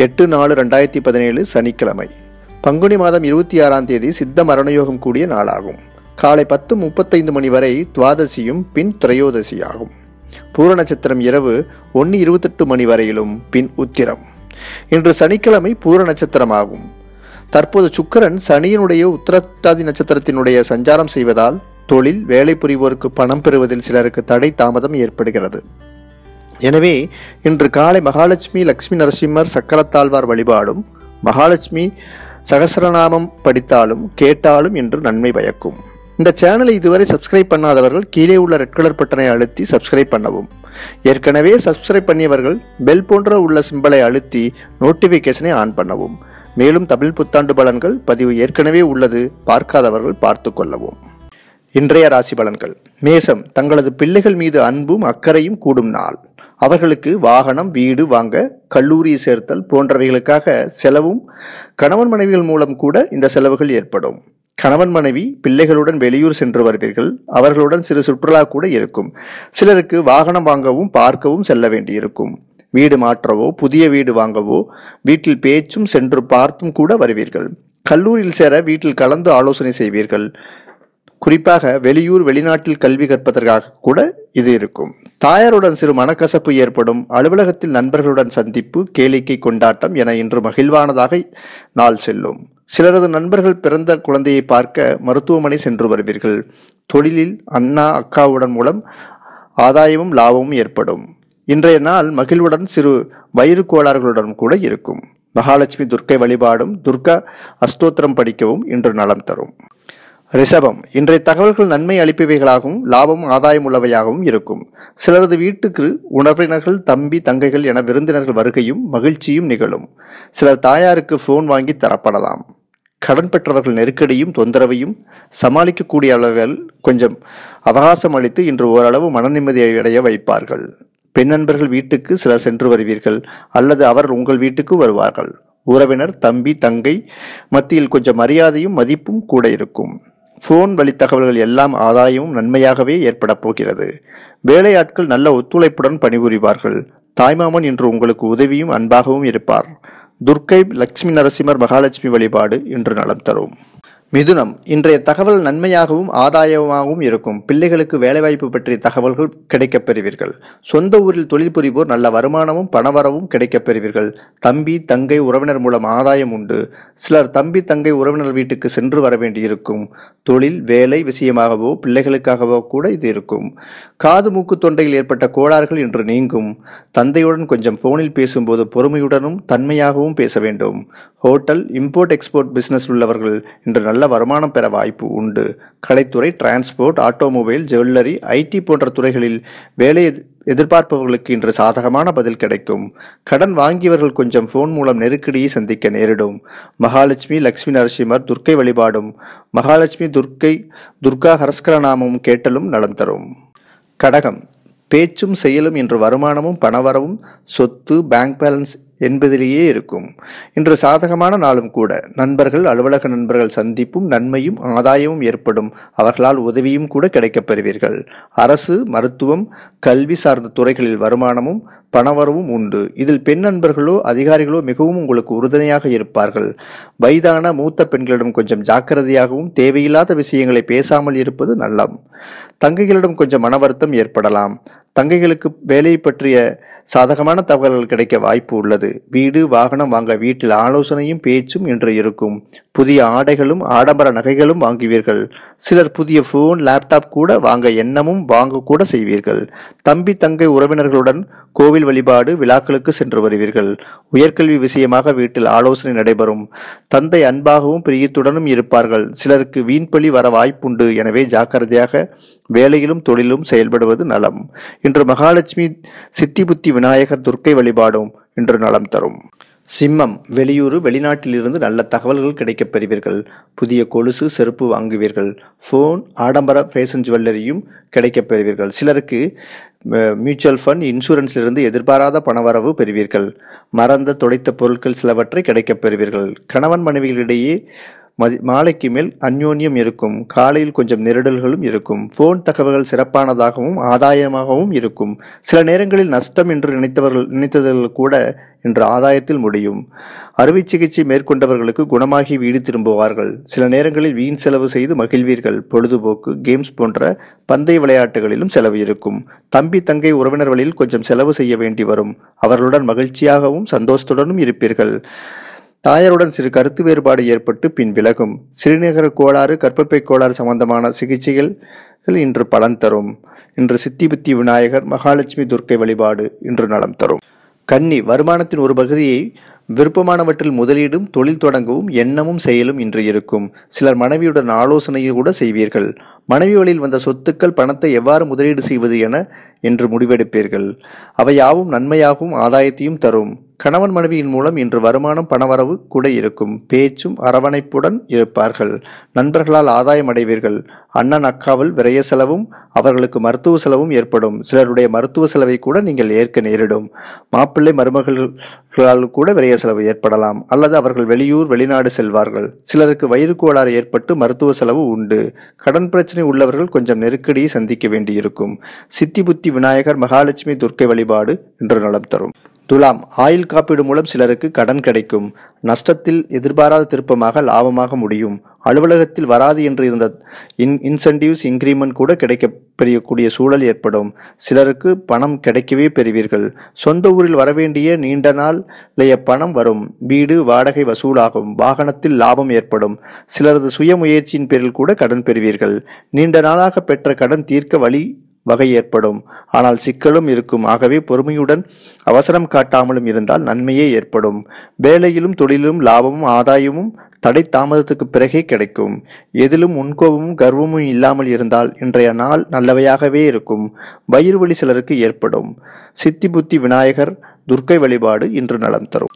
எட்டு நாலு ரெண்டாயிரத்தி பதினேழு சனிக்கிழமை. பங்குனி மாதம் இருபத்தி ஆறாம் தேதி சித்த மரணயோகம் கூடிய நாளாகும். காலை பத்து முப்பத்தைந்து மணி வரை துவாதசியும் பின் திரையோதசியாகும். பூர நட்சத்திரம் இரவு ஒன்று இருபத்தெட்டு மணி வரையிலும் பின் உத்திரம். இன்று சனிக்கிழமை பூர நட்சத்திரமாகும். தற்போது சுக்கரன் சனியினுடைய உத்திரட்டாதி நட்சத்திரத்தினுடைய சஞ்சாரம் செய்வதால் தொழில் வேலை புரிவோருக்கு பணம் பெறுவதில் சிலருக்கு தடை தாமதம் ஏற்படுகிறது. எனவே இன்று காலை மகாலட்சுமி லக்ஷ்மி நரசிம்மர் சக்கரத்தாழ்வார் வழிபாடும் மகாலட்சுமி சகசரநாமம் படித்தாலும் கேட்டாலும் என்று நன்மை பயக்கும். இந்த சேனலை இதுவரை சப்ஸ்கிரைப் பண்ணாதவர்கள் கீழே உள்ள ரெட் கலர் பட்டனை அழுத்தி சப்ஸ்கிரைப் பண்ணவும். ஏற்கனவே சப்ஸ்கிரைப் பண்ணியவர்கள் பெல் போன்ற உள்ள சிம்பலை அழுத்தி நோட்டிஃபிகேஷனை ஆன் பண்ணவும். மேலும் தமிழ் புத்தாண்டு பலன்கள் பதிவு ஏற்கனவே உள்ளது பார்க்காதவர்கள் பார்த்து கொள்ளவும். இன்றைய ராசி பலன்கள். மேசம் தங்களது பிள்ளைகள் மீது அன்பும் அக்கறையும் கூடும் நாள். அவர்களுக்கு வாகனம் வீடு வாங்க கல்லூரி சேர்த்தல் போன்றவைகளுக்காக செலவும் கணவன் மனைவிகள் மூலம் கூட இந்த செலவுகள் ஏற்படும். கணவன் மனைவி பிள்ளைகளுடன் வெளியூர் சென்று வருவீர்கள். அவர்களுடன் சிறு சுற்றுலா கூட இருக்கும். சிலருக்கு வாகனம் வாங்கவும் பார்க்கவும் செல்ல வேண்டியிருக்கும். வீடு மாற்றவோ புதிய வீடு வாங்கவோ வீட்டில் பேச்சும் சென்று பார்த்தும் கூட வருவீர்கள். கல்லூரியில் சேர வீட்டில் கலந்து ஆலோசனை செய்வீர்கள். குறிப்பாக வெளியூர் வெளிநாட்டில் கல்வி கற்பதற்காக கூட இது இருக்கும். தாயாருடன் சிறு மனக்கசப்பு ஏற்படும் அலுவலகத்தில் நண்பர்களுடன் சந்திப்பு கேளிக்கை கொண்டாட்டம் என இன்று மகிழ்வானதாக நாள் செல்லும். சிலரது நண்பர்கள் பிறந்த குழந்தையை பார்க்க மருத்துவமனை சென்று வருவீர்கள். தொழிலில் அண்ணா அக்காவுடன் மூலம் ஆதாயமும் லாபமும் ஏற்படும். இன்றைய நாள் மகிழ்வுடன் சிறு வயிறு கோளாறுகளுடன் கூட இருக்கும். மகாலட்சுமி துர்க்கை வழிபாடும் துர்கா அஷ்டோத்திரம் படிக்கவும் இன்று நலம் தரும். ரிஷபம். இன்றைய தகவல்கள் நன்மை அளிப்பவைகளாகவும் லாபம் ஆதாயம் உள்ளவையாகவும் இருக்கும். சிலரது வீட்டுக்கு உணர்வினர்கள் தம்பி தங்கைகள் என விருந்தினர்கள் வருகையும் மகிழ்ச்சியும் நிகழும். சிலர் தாயாருக்கு ஃபோன் வாங்கி தரப்படலாம். கடன் பெற்றவர்கள் நெருக்கடியும் தொந்தரவையும் சமாளிக்கக்கூடிய அளவில் கொஞ்சம் அவகாசம் அளித்து இன்று ஓரளவு மன நிம்மதியை அடைய வைப்பார்கள். பெண் நண்பர்கள் வீட்டுக்கு சிலர் சென்று வருவீர்கள் அல்லது அவர் உங்கள் வீட்டுக்கு வருவார்கள். உறவினர் தம்பி தங்கை மத்தியில் கொஞ்சம் மரியாதையும் மதிப்பும் கூட இருக்கும். ஃபோன் வழி தகவல்கள் எல்லாம் ஆதாயமும் நன்மையாகவே ஏற்பட போகிறது. வேலையாட்கள் நல்ல ஒத்துழைப்புடன் பணிபுரிவார்கள். தாய்மாமன் இன்று உங்களுக்கு உதவியும் அன்பாகவும் இருப்பார். துர்க்கை லட்சுமி நரசிம்மர் மகாலட்சுமி வழிபாடு இன்று நலம் தரும். மிதுனம். இன்றைய தகவல் நன்மையாகவும் ஆதாயமாகவும் இருக்கும். பிள்ளைகளுக்கு வேலைவாய்ப்பு பற்றிய தகவல்கள் கிடைக்கப் பெறுவீர்கள். சொந்த ஊரில் தொழில் புரிவோர் நல்ல வருமானமும் பணவரவும் கிடைக்கப் பெறுவீர்கள். தம்பி தங்கை உறவினர் மூலம் ஆதாயம் உண்டு. சிலர் தம்பி தங்கை உறவினர் வீட்டுக்கு சென்று வர வேண்டியிருக்கும். தொழில் வேலை விஷயமாகவோ பிள்ளைகளுக்காகவோ கூட இது இருக்கும். காது மூக்கு தொண்டையில் ஏற்பட்ட கோளாறுகள் இன்று நீங்கும். தந்தையுடன் கொஞ்சம் ஃபோனில் பேசும்போது பொறுமையுடனும் தன்மையாகவும் பேச வேண்டும். ஹோட்டல் இம்போர்ட் எக்ஸ்போர்ட் பிஸ்னஸ் உள்ளவர்கள் இன்று நல்ல வருமானம் பெற வாய்ப்பு உண்டு. கலைத்துறை டிரான்ஸ்போர்ட் ஆட்டோமொபைல் ஜுவல்லரி ஐடி போன்ற துறைகளில் வேலை எதிர்பார்ப்பவர்களுக்கு இன்று சாதகமான பதில் கிடைக்கும். கடன் வாங்கியவர்கள் கொஞ்சம் ஃபோன் மூலம் நெருக்கடியை சந்திக்க நேரிடும். மகாலட்சுமி லக்ஷ்மி நரசிம்மர் துர்க்கை வழிபாடும். மகாலட்சுமி துர்க்கை துர்கா ஹரஸ்கர நாமமும் கேட்டலும் நலம் தரும். கடகம். பேச்சும் செயலும் இன்று வருமானமும் பணவரவும் சொத்து பேங்க் பேலன்ஸ் என்பதிலேயே இருக்கும். இன்று சாதகமான நாளும் கூட நண்பர்கள் அலுவலக நண்பர்கள் சந்திப்பும் நன்மையும் ஆதாயமும் ஏற்படும். அவர்களால் உதவியும் கூட கிடைக்கப் பெறுவீர்கள். அரசு மருத்துவம் கல்வி சார்ந்த துறைகளில் வருமானமும் பணவரவும் உண்டு. இதில் பெண் நண்பர்களோ அதிகாரிகளோ மிகவும் உங்களுக்கு உறுதுணையாக இருப்பார்கள். வயதான மூத்த பெண்களிடம் கொஞ்சம் ஜாக்கிரதையாகவும் தேவையில்லாத விஷயங்களை பேசாமல் இருப்பது நல்லம். தங்கைகளிடம் கொஞ்சம் மன வருத்தம் ஏற்படலாம். தங்கைகளுக்கு வேலை பற்றிய சாதகமான தகவல்கள் கிடைக்க வாய்ப்பு உள்ளது. வீடு வாகனம் வாங்க வீட்டில் ஆலோசனையும் பேச்சும் இன்று இருக்கும். புதிய ஆடைகளும் ஆடம்பர நகைகளும் வாங்குவீர்கள். சிலர் புதிய ஃபோன் லேப்டாப் கூட வாங்க எண்ணமும் வாங்க கூட செய்வீர்கள். தம்பி தங்கை உறவினர்களுடன் கோவில் வழிபாடு விழாக்களுக்கு சென்று வருவீர்கள். உயர்கல்வி விஷயமாக வீட்டில் ஆலோசனை நடைபெறும். தந்தை அன்பாகவும் பிரியத்துடனும் இருப்பார்கள். சிலருக்கு வீண்பழி வர வாய்ப்புண்டு. எனவே ஜாக்கிரதையாக வேலையிலும் தொழிலும் செயல்படுவது நலம். இன்று மகாலட்சுமி சித்தி புத்தி விநாயகர் துர்க்கை வழிபாடும் இன்று நலம் தரும். சிம்மம் வெளியூர் வெளிநாட்டிலிருந்து நல்ல தகவல்கள் கிடைக்கப் பெறுவீர்கள். புதிய கொலுசு செருப்பு வாங்குவீர்கள். ஃபோன் ஆடம்பர ஃபேஷன் ஜுவல்லரியும் கிடைக்கப் பெறுவீர்கள். சிலருக்கு மியூச்சுவல் ஃபண்ட் இன்சூரன்ஸிலிருந்து எதிர்பாராத பணவரவு பெறுவீர்கள். மறந்த துடைத்த பொருட்கள் சிலவற்றை கிடைக்கப் பெறுவீர்கள். கணவன் மனைவிகளிடையே மதி மாலைக்கு மேல் அந்யோன்யம் இருக்கும். காலையில் கொஞ்சம் நெருடல்களும் இருக்கும். ஃபோன் தகவல்கள் சிறப்பானதாகவும் ஆதாயமாகவும் இருக்கும். சில நேரங்களில் நஷ்டம் என்று நினைத்தவர்கள் நினைத்ததில் கூட இன்று ஆதாயத்தில் முடியும். அறுவை சிகிச்சை மேற்கொண்டவர்களுக்கு குணமாகி வீடு திரும்புவார்கள். சில நேரங்களில் வீண் செலவு செய்து மகிழ்வீர்கள். பொழுதுபோக்கு கேம்ஸ் போன்ற பந்தய விளையாட்டுகளிலும் செலவு இருக்கும். தம்பி தங்கை உறவினர் வழியில் கொஞ்சம் செலவு செய்ய வேண்டி வரும். அவர்களுடன் மகிழ்ச்சியாகவும் சந்தோஷத்துடனும் இருப்பீர்கள். தாயாருடன் சிறு கருத்து வேறுபாடு ஏற்பட்டு பின் விலகும். சிறுநீரக கோளாறு கர்ப்பப்பை கோளாறு சம்பந்தமான சிகிச்சைகள் இன்று பலன் தரும். இன்று சித்தி புத்தி விநாயகர் மகாலட்சுமி துர்க்கை வழிபாடு இன்று நலம் தரும். கன்னி வருமானத்தின் ஒரு பகுதியை விருப்பமானவற்றில் முதலீடும் தொழில் தொடங்கவும் எண்ணமும் செயலும் இன்று இருக்கும். சிலர் மனைவியுடன் ஆலோசனையை கூட செய்வீர்கள். மனைவி வழியில் வந்த சொத்துக்கள் பணத்தை எவ்வாறு முதலீடு செய்வது என என்று முடிவெடுப்பீர்கள். அவை யாவும் நன்மையாகவும் ஆதாயத்தையும் தரும். கணவன் மனைவியின் மூலம் இன்று வருமானம் பணவரவு கூட இருக்கும். பேச்சும் அரவணைப்புடன் இருப்பார்கள். நண்பர்களால் ஆதாயம் அடைவீர்கள். அண்ணன் அக்காவில் விரைய செலவும் அவர்களுக்கு மருத்துவ செலவும் ஏற்படும். சிலருடைய மருத்துவ செலவை கூட நீங்கள் ஏற்க நேரிடும். மாப்பிள்ளை மருமகள்களால் கூட விரைய செலவு ஏற்படலாம். அல்லது அவர்கள் வெளியூர் வெளிநாடு செல்வார்கள். சிலருக்கு வயிறு கோளாறு ஏற்பட்டு மருத்துவ செலவு உண்டு. கடன் பிரச்சனை உள்ளவர்கள் கொஞ்சம் நெருக்கடியை சந்திக்க வேண்டியிருக்கும். சித்தி புத்தி விநாயகர் மகாலட்சுமி துர்க்கை வழிபாடு இன்று நலம் தரும். துலாம் ஆயில் காப்பீடு மூலம் சிலருக்கு கடன் கிடைக்கும். நஷ்டத்தில் எதிர்பாராத திருப்பமாக லாபமாக முடியும். அலுவலகத்தில் வராது என்று இருந்த இன் இன்சென்டிவ்ஸ் இன்க்ரிமெண்ட் கூட கிடைக்க பெரியக்கூடிய சூழல் ஏற்படும். சிலருக்கு பணம் கிடைக்கவே பெறுவீர்கள். சொந்த ஊரில் வரவேண்டிய நீண்ட நாளைய பணம் வரும். வீடு வாடகை வசூலாகும். வாகனத்தில் லாபம் ஏற்படும். சிலரது சுய முயற்சியின் பேரில் கூட கடன் பெறுவீர்கள். நீண்ட நாளாக பெற்ற கடன் தீர்க்க வழி வகை ஏற்படும். ஆனால் சிக்கலும் இருக்கும். ஆகவே பொறுமையுடன் அவசரம் காட்டாமலும் இருந்தால் நன்மையே ஏற்படும். வேலையிலும் தொழிலும் லாபமும் ஆதாயமும் தடை தாமதத்துக்கு பிறகே கிடைக்கும். எதிலும் முன்கோபமும் கர்வமும் இல்லாமல் இருந்தால் இன்றைய நாள் நல்லவையாகவே இருக்கும். வயிறு வலி சிலருக்கு ஏற்படும். சித்தி புத்தி விநாயகர் துர்க்கை வழிபாடு இன்று நலம் தரும்.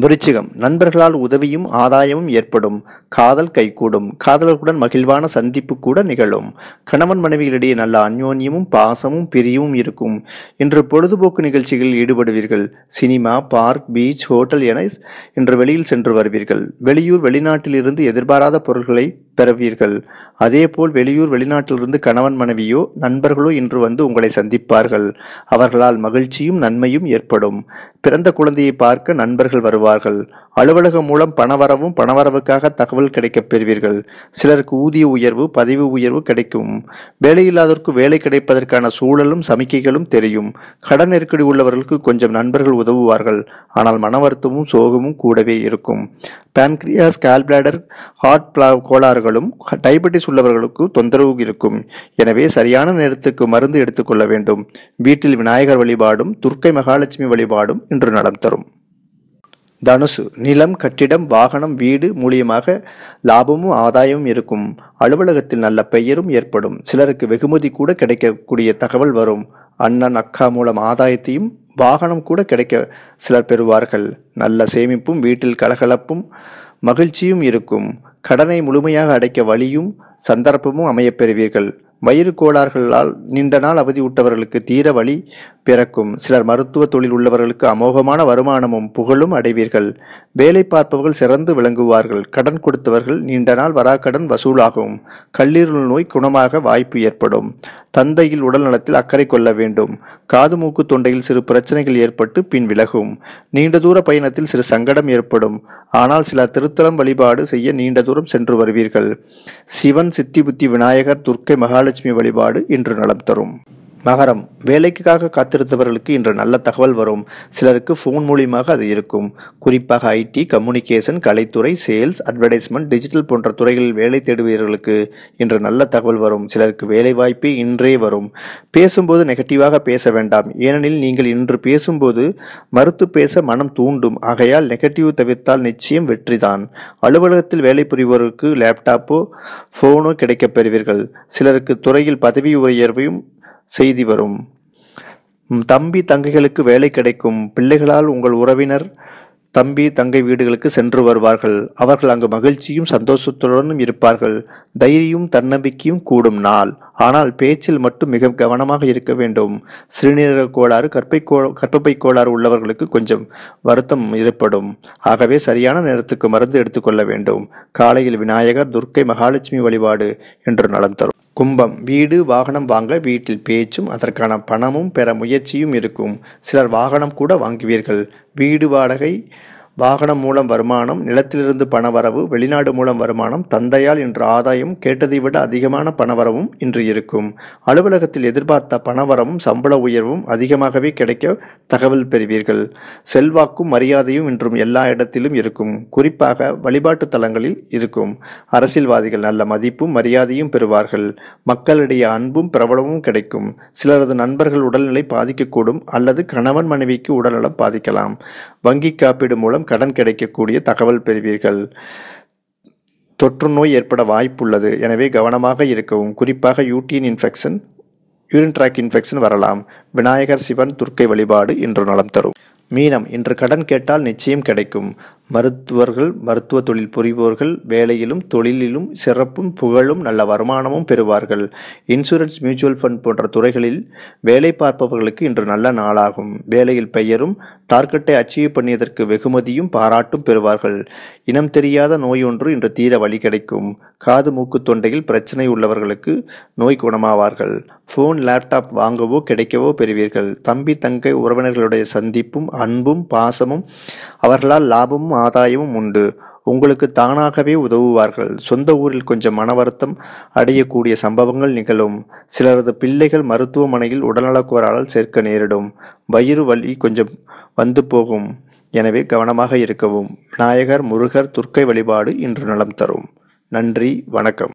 விருச்சிகம். நண்பர்களால் உதவியும் ஆதாயமும் ஏற்படும். காதல் கைகூடும். காதலர்களுடன் மகிழ்வான சந்திப்பு கூட நிகழும். கணவன் மனைவிகளிடையே நல்ல அந்யோன்யமும் பாசமும் பிரியவும் இருக்கும். இன்று பொழுதுபோக்கு நிகழ்ச்சிகளில் ஈடுபடுவீர்கள். சினிமா பார்க் பீச் ஹோட்டல் என இன்று வெளியில் சென்று வருவீர்கள். வெளியூர் வெளிநாட்டிலிருந்து எதிர்பாராத பொருள்களை பெறுவீர்கள். அதேபோல் வெளியூர் வெளிநாட்டிலிருந்து கணவன் மனைவியோ நண்பர்களோ இன்று வந்து உங்களை சந்திப்பார்கள். அவர்களால் மகிழ்ச்சியும் நன்மையும் ஏற்படும். பிறந்த குழந்தையை பார்க்க நண்பர்கள் வருவார்கள். அலுவலகம் மூலம் பணவரவும் பணவரவுக்காக தகவல் கிடைக்கப் பெறுவீர்கள். சிலருக்கு ஊதிய உயர்வு பதவி உயர்வு கிடைக்கும். வேலையில்லாதோருக்கு வேலை கிடைப்பதற்கான சூழலும் சமிக்கைகளும் தெரியும். கடன் நெருக்கடி உள்ளவர்களுக்கு கொஞ்சம் நண்பர்கள் உதவுவார்கள். ஆனால் மன வருத்தமும் சோகமும் கூடவே இருக்கும். பான்கிரியாஸ் கால்பிளாடர் ஹார்ட் பிளா உள்ளவர்களும் டைபெட்டிஸ் உள்ளவர்களுக்கு தொந்தரவு இருக்கும். எனவே சரியான நேரத்துக்கு மருந்து எடுத்துக்கொள்ள வேண்டும். வீட்டில் விநாயகர் வழிபாடும் துர்க்கை மகாலட்சுமி வழிபாடும் இன்று நலம் தரும். தனுசு. நிலம் கட்டிடம் வாகனம் வீடு மூலியமாக லாபமும் ஆதாயமும் இருக்கும். அலுவலகத்தில் நல்ல பெயரும் ஏற்படும். சிலருக்கு வெகுமதி கூட கிடைக்கக்கூடிய தகவல் வரும். அண்ணன் அக்கா மூலம் ஆதாயத்தையும் வாகனம் கூட கிடைக்க சிலர் பெறுவார்கள். நல்ல சேமிப்பும் வீட்டில் கலகலப்பும் மகிழ்ச்சியும் இருக்கும். கடனை முழுமையாக அடைக்க வழியும் சந்தர்ப்பமும் அமையப்பெறுவீர்கள் வயிறு கோளாறுகளால் நீண்ட நாள் அவதி விட்டவர்களுக்கு தீர வழி பிறக்கும். சிலர் மருத்துவ தொழில் உள்ளவர்களுக்கு அமோகமான வருமானமும் புகழும் அடைவீர்கள். வேலை பார்ப்பவர்கள் சிறந்து விளங்குவார்கள். கடன் கொடுத்தவர்கள் நீண்ட நாள் வராக்கடன் வசூலாகும். கல்லீரல் நோய் குணமாக வாய்ப்பு ஏற்படும். தந்தையில் உடல் நலத்தில் அக்கறை கொள்ள வேண்டும். காது மூக்கு தொண்டையில் சிறு பிரச்சனைகள் ஏற்பட்டு பின் விலகும். நீண்ட தூர பயணத்தில் சிறு சங்கடம் ஏற்படும். ஆனால் சில திருத்தலம் வழிபாடு செய்ய நீண்ட தூரம் சென்று வருவீர்கள். சிவன் சித்தி புத்தி விநாயகர் துர்க்கை மகாலட்சுமி வழிபாடு இன்று நலம் தரும். மகரம். வேலைக்காக காத்திருந்தவர்களுக்கு இன்று நல்ல தகவல் வரும். சிலருக்கு ஃபோன் மூலியமாக அது இருக்கும். குறிப்பாக ஐடி கம்யூனிகேஷன் கலைத்துறை சேல்ஸ் அட்வர்டைஸ்மெண்ட் டிஜிட்டல் போன்ற துறைகளில் வேலை தேடுபவர்களுக்கு இன்று நல்ல தகவல் வரும். சிலருக்கு வேலைவாய்ப்பு இன்றே வரும். பேசும்போது நெகட்டிவாக பேச வேண்டாம். ஏனெனில் நீங்கள் இன்று பேசும்போது மறுத்து பேச மனம் தூண்டும். ஆகையால் நெகட்டிவ் தவிர்த்தால் நிச்சயம் வெற்றிதான். அலுவலகத்தில் வேலை புரிவோருக்கு லேப்டாப்போ ஃபோனோ கிடைக்கப் பெறுவீர்கள். சிலருக்கு துறையில் பதவி உயர்வையும் செய்தி வரும். தம்பி தங்கைகளுக்கு வேலை கிடைக்கும். பிள்ளைகளால் உங்கள் உறவினர் தம்பி தங்கை வீடுகளுக்கு சென்று வருவார்கள். அவர்கள் அங்கு மகிழ்ச்சியும் சந்தோஷத்துடனும் இருப்பார்கள். தைரியம் தன்னம்பிக்கையும் கூடும் நாள். ஆனால் பேச்சில் மட்டும் மிக கவனமாக இருக்க வேண்டும். சிறுநீரக கோளாறு கற்பை கோ கற்பப்பை கோளாறு உள்ளவர்களுக்கு கொஞ்சம் வருத்தம் ஏற்படும். ஆகவே சரியான நேரத்துக்கு மருந்து எடுத்துக்கொள்ள வேண்டும். காலையில் விநாயகர் துர்க்கை மகாலட்சுமி வழிபாடு என்று நலம் தரும். கும்பம் வீடு வாகனம் வாங்க வீட்டில் பேச்சும் அதற்கான பணமும் பெற முயற்சியும் இருக்கும். சிலர் வாகனம் கூட வாங்குவீர்கள். வீடு வாடகை வாகனம் மூலம் வருமானம் நிலத்திலிருந்து பணவரவு வெளிநாடு மூலம் வருமானம் தந்தையால் என்ற ஆதாயம் கேட்டதை விட அதிகமான பணவரவும் இன்று இருக்கும். அலுவலகத்தில் எதிர்பார்த்த பணவரவும் சம்பள உயர்வும் அதிகமாகவே கிடைக்க தகவல் பெறுவீர்கள். செல்வாக்கும் மரியாதையும் இன்றும் எல்லா இடத்திலும் இருக்கும். குறிப்பாக வழிபாட்டு தலங்களில் இருக்கும். அரசியல்வாதிகள் நல்ல மதிப்பும் மரியாதையும் பெறுவார்கள். மக்களிடையே அன்பும் பிரபலமும் கிடைக்கும். சிலரது நண்பர்கள் உடல்நிலை பாதிக்கக்கூடும் அல்லது கணவன் மனைவிக்கு உடல்நலம் பாதிக்கலாம். வங்கி காப்பீடு மூலம் கடன் கிடைக்கக்கூடிய தகவல் பெறுவீர்கள். தொற்று நோய் ஏற்பட வாய்ப்புள்ளது. எனவே கவனமாக இருக்கவும். குறிப்பாக யூட்டின் இன்ஃபெக்ஷன் யூரின் ட்ராக் இன்ஃபெக்ஷன் வரலாம். விநாயகர் சிவன் துர்க்கை வழிபாடு இன்று நலம் தரும். மீனம் இன்று கடன் கேட்டால் நிச்சயம் கிடைக்கும். மருத்துவர்கள் மருத்துவ தொழில் புரிபவர்கள் வேலையிலும் தொழிலிலும் சிறப்பும் புகழும் நல்ல வருமானமும் பெறுவார்கள். இன்சூரன்ஸ் மியூச்சுவல் ஃபண்ட் போன்ற துறைகளில் வேலை பார்ப்பவர்களுக்கு இன்று நல்ல நாளாகும். வேலையில் பெயரும் டார்கெட்டை அச்சீவ் பண்ணியதற்கு வெகுமதியும் பாராட்டும் பெறுவார்கள். இனம் தெரியாத நோய் ஒன்று இன்று தீர வழி கிடைக்கும். காது மூக்கு தொண்டையில் பிரச்சனை உள்ளவர்களுக்கு நோய் குணமாவார்கள். ஃபோன் லேப்டாப் வாங்கவோ கிடைக்கவோ பெறுவீர்கள். தம்பி தங்கை உறவினர்களுடைய சந்திப்பும் அன்பும் பாசமும் அவர்களால் லாபமும் ஆதாயமும் உண்டு. உங்களுக்கு தானாகவே உதவுவார்கள். சொந்த ஊரில் கொஞ்சம் மன வருத்தம் அடையக்கூடிய சம்பவங்கள் நிகழும். சிலரது பிள்ளைகள் மருத்துவமனையில் உடல்நலக்கோரால் சேர்க்க நேரிடும். வயிறு வலி கொஞ்சம் வந்து போகும். எனவே கவனமாக இருக்கவும். விநாயகர் முருகர் துர்க்கை வழிபாடு இன்று நலம் தரும். நன்றி வணக்கம்.